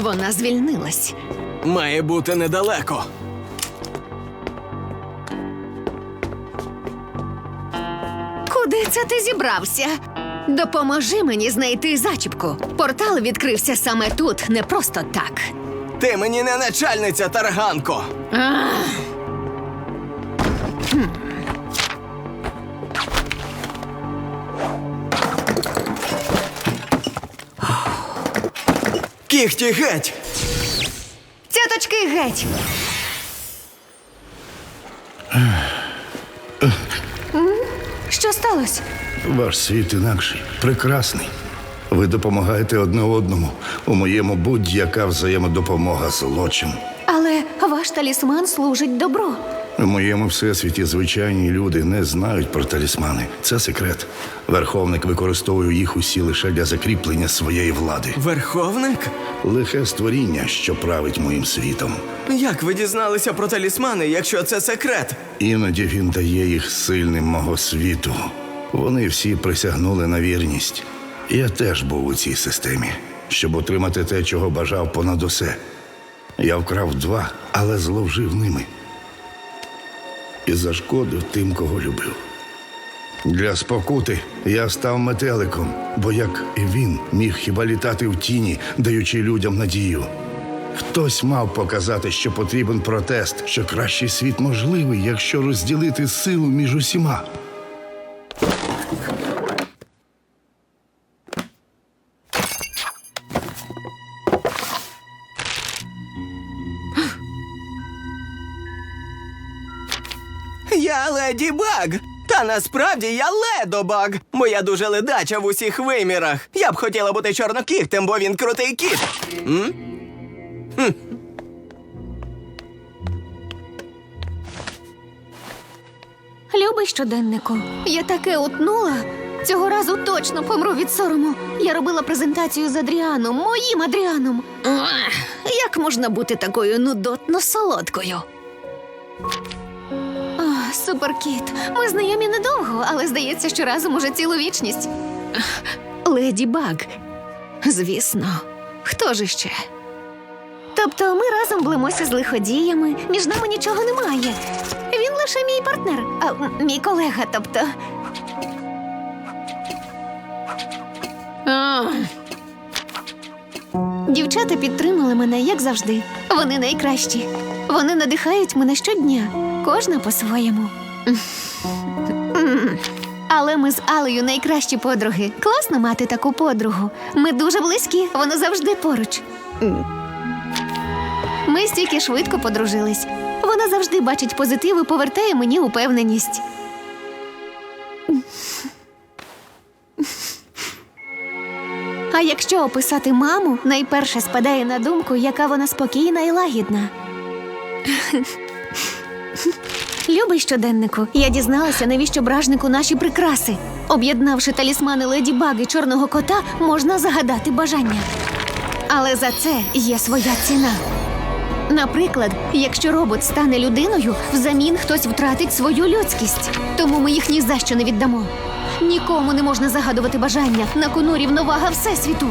Вона звільнилась. Має бути недалеко. Куди це ти зібрався? Допоможи мені знайти зачіпку. Портал відкрився саме тут, не просто так. Ти мені не начальниця, тарганко. Кіхті геть! Цяточки геть! Що сталося? Ваш світ інакший, прекрасний. Ви допомагаєте одне одному. У моєму будь-яка взаємодопомога злочин. Але ваш талісман служить добро. У моєму всесвіті звичайні люди не знають про талісмани. Це секрет. Верховник використовує їх усі лише для закріплення своєї влади. Верховник? Лихе створіння, що править моїм світом. Як ви дізналися про талісмани, якщо це секрет? Іноді він дає їх сильним мого світу. Вони всі присягнули на вірність. Я теж був у цій системі, щоб отримати те, чого бажав понад усе. Я вкрав два, але зловжив ними. І зашкодив тим, кого любив. Для спокути я став метеликом, бо як і він міг хіба літати в тіні, даючи людям надію. Хтось мав показати, що потрібен протест, що кращий світ можливий, якщо розділити силу між усіма. Я леді Баг. Та насправді я ледобаг, бо я дуже ледача в усіх вимірах. Я б хотіла бути чорнокіхтем, бо він крутий кіт. Любий щоденнику, я таке утнула. Цього разу точно помру від сорому. Я робила презентацію з Адріаном, моїм Адріаном. Ах, Як можна бути такою нудотно солодкою? Суперкіт, ми знайомі недовго, але здається, що разом уже цілу вічність. Леді Баг. Звісно, хто ж іще? Тобто ми разом блимося з лиходіями, між нами нічого немає. Він лише мій партнер, а м, мій колега, тобто. Ах. Дівчата підтримали мене, як завжди. Вони найкращі. Вони надихають мене щодня, кожна по-своєму. Але ми з Алею найкращі подруги. Класно мати таку подругу. Ми дуже близькі, вона завжди поруч. Ми стільки швидко подружились. Вона завжди бачить позитив і повертає мені упевненість. А якщо описати маму, найперше спадає на думку, яка вона спокійна і лагідна. Любий щоденнику, я дізналася, навіщо бражнику наші прикраси. Об'єднавши талісмани леді Баг і чорного кота, можна загадати бажання. Але за це є своя ціна. Наприклад, якщо робот стане людиною, взамін хтось втратить свою людськість. Тому ми їх ні за що не віддамо. Нікому не можна загадувати бажання на кону рівновага всесвіту.